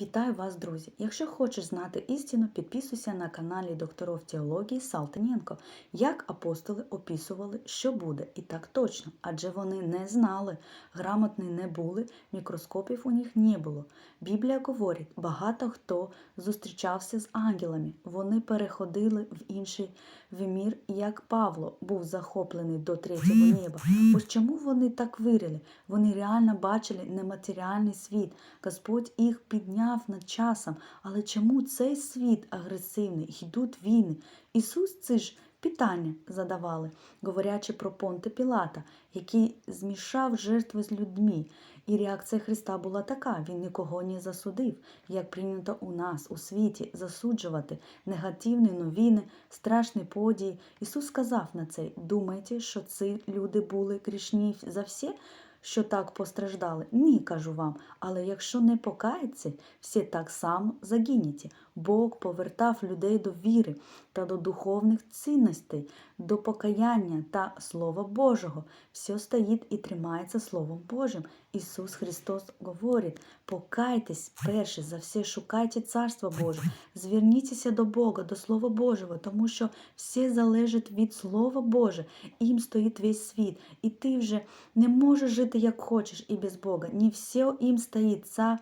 Вітаю вас, друзі! Якщо хочеш знати істину, підписуйся на каналі докторов теології Салтаненко, як апостоли описували, що буде, і так точно, адже вони не знали, грамотні не були, мікроскопів у них не було. Біблія говорить, багато хто зустрічався з ангелами, вони переходили в інший вимір, як Павло був захоплений до третього неба. Ось чому вони так вирили? Вони реально бачили нематеріальний світ. Господь їх підняв над часом. Але чому цей світ агресивний? Йдуть війни. Ісус це ж питання задавали, говорячи про Понти Пілата, який змішав жертви з людьми. І реакція Христа була така: Він нікого не засудив, як прийнято у нас, у світі, засуджувати негативні новини, страшні події. Ісус сказав на це: думаєте, що ці люди були грішні за всі? Що так постраждали? Ні, кажу вам. Але якщо не покаяться, всі так само загинете. Бог повертав людей до віри та до духовних цінностей, до покаяння та Слова Божого. Все стоїть і тримається Словом Божим. Ісус Христос говорить: покайтесь перше за все, шукайте Царство Боже, зверніться до Бога, до Слова Божого, тому що все залежить від Слова Боже. Їм стоїть весь світ. І ти вже не можеш жити як хочеш і без Бога. Не все їм стоїть. Ця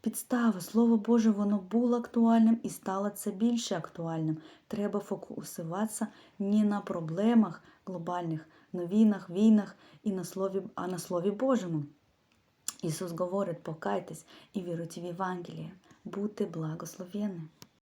підстава, Слово Боже, воно було актуальним і стало це більше актуальним. Треба фокусуватися не на проблемах глобальних, новинах, війнах, і на слові, а на Слові Божому. Ісус говорить, покайтесь і віруйте в Євангеліє. Будьте благословенні.